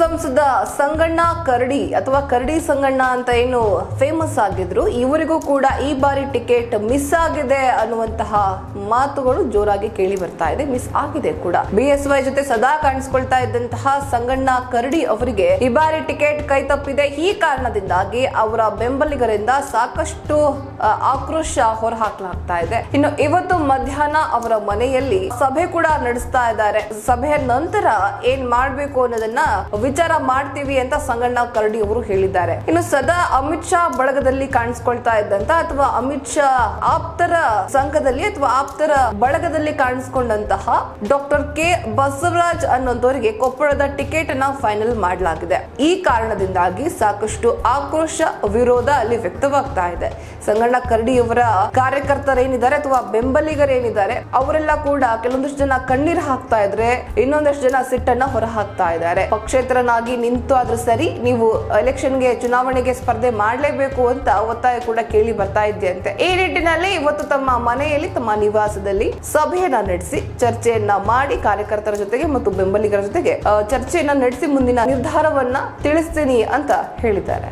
ಸಂಸದ ಸಂಗಣ್ಣ ಕರಡಿ ಅಥವಾ ಕರಡಿ ಸಂಗಣ್ಣ ಅಂತ ಏನು ಫೇಮಸ್ ಆಗಿದ್ರು, ಇವರಿಗೂ ಕೂಡ ಈ ಬಾರಿ ಟಿಕೆಟ್ ಮಿಸ್ ಆಗಿದೆ ಅನ್ನುವಂತಹ ಮಾತುಗಳು ಜೋರಾಗಿ ಕೇಳಿ ಬರ್ತಾ ಇದೆ ಮಿಸ್ ಆಗಿದೆ ಕೂಡ. ಬಿ ಎಸ್ ವೈ ಜೊತೆ ಸದಾ ಕಾಣಿಸ್ಕೊಳ್ತಾ ಇದ್ದಂತಹ ಸಂಗಣ್ಣ ಕರಡಿ ಅವರಿಗೆ ಈ ಬಾರಿ ಟಿಕೆಟ್ ಕೈ ತಪ್ಪಿದೆ. ಈ ಕಾರಣದಿಂದಾಗಿ ಅವರ ಬೆಂಬಲಿಗರಿಂದ ಸಾಕಷ್ಟು ಆಕ್ರೋಶ ಹೊರಹಾಕಲಾಗ್ತಾ ಇದೆ. ಇನ್ನು ಇವತ್ತು ಮಧ್ಯಾಹ್ನ ಅವರ ಮನೆಯಲ್ಲಿ ಸಭೆ ಕೂಡ ನಡೆಸ್ತಾ ಇದ್ದಾರೆ. ಸಭೆಯ ನಂತರ ಏನ್ ಮಾಡ್ಬೇಕು ಅನ್ನೋದನ್ನ ಮಾಡ್ತೀವಿ ಅಂತ ಸಂಗಣ್ಣ ಕರಡಿ ಅವರು ಹೇಳಿದ್ದಾರೆ. ಇನ್ನು ಸದಾ ಅಮಿತ್ ಶಾ ಬಳಗದಲ್ಲಿ ಕಾಣಿಸ್ಕೊಳ್ತಾ ಇದ್ದಂತ ಅಥವಾ ಅಮಿತ್ ಶಾ ಆಪ್ತರ ಸಂಘದಲ್ಲಿ ಅಥವಾ ಆಪ್ತರ ಬಳಗದಲ್ಲಿ ಕಾಣಿಸ್ಕೊಂಡಂತಹ ಡಾಕ್ಟರ್ ಕೆ ಬಸವರಾಜ್ ಅನ್ನೋದವರಿಗೆ ಕೊಪ್ಪಳದ ಟಿಕೆಟ್ ಅನ್ನ ಫೈನಲ್ ಮಾಡಲಾಗಿದೆ. ಈ ಕಾರಣದಿಂದಾಗಿ ಸಾಕಷ್ಟು ಆಕ್ರೋಶ ವಿರೋಧ ಅಲ್ಲಿ ವ್ಯಕ್ತವಾಗ್ತಾ ಇದೆ. ಸಂಗಣ್ಣ ಕರಡಿಯವರ ಕಾರ್ಯಕರ್ತರೇನಿದ್ದಾರೆ ಅಥವಾ ಬೆಂಬಲಿಗರೇನಿದ್ದಾರೆ ಅವರೆಲ್ಲ ಕೂಡ ಕೆಲವೊಂದಷ್ಟು ಜನ ಕಣ್ಣೀರ್ ಹಾಕ್ತಾ ಇದ್ರೆ ಇನ್ನೊಂದಷ್ಟು ಜನ ಸಿಟ್ಟನ್ನ ಹೊರ ಹಾಕ್ತಾ ಇದ್ದಾರೆ ಪಕ್ಷೇತರನಾಗಿ ನಿಂತು ಆದರೂ ಸರಿ ನೀವು ಎಲೆಕ್ಷನ್ಗೆ, ಚುನಾವಣೆಗೆ ಸ್ಪರ್ಧೆ ಮಾಡಲೇಬೇಕು ಅಂತ ಒತ್ತಾಯ ಕೂಡ ಕೇಳಿ ಬರ್ತಾ ಇದೆಯಂತೆ ಈ ನಿಟ್ಟಿನಲ್ಲಿ ಇವತ್ತು ತಮ್ಮ ಮನೆಯಲ್ಲಿ, ತಮ್ಮ ನಿವಾಸದಲ್ಲಿ ಸಭೆಯನ್ನ ನಡೆಸಿ, ಚರ್ಚೆಯನ್ನ ಮಾಡಿ ಕಾರ್ಯಕರ್ತರ ಜೊತೆಗೆ ಮತ್ತು ಬೆಂಬಲಿಗರ ಜೊತೆಗೆ ಚರ್ಚೆಯನ್ನ ನಡೆಸಿ ಮುಂದಿನ ನಿರ್ಧಾರವನ್ನ ತಿಳಿಸ್ತೀನಿ ಅಂತ ಹೇಳಿದ್ದಾರೆ.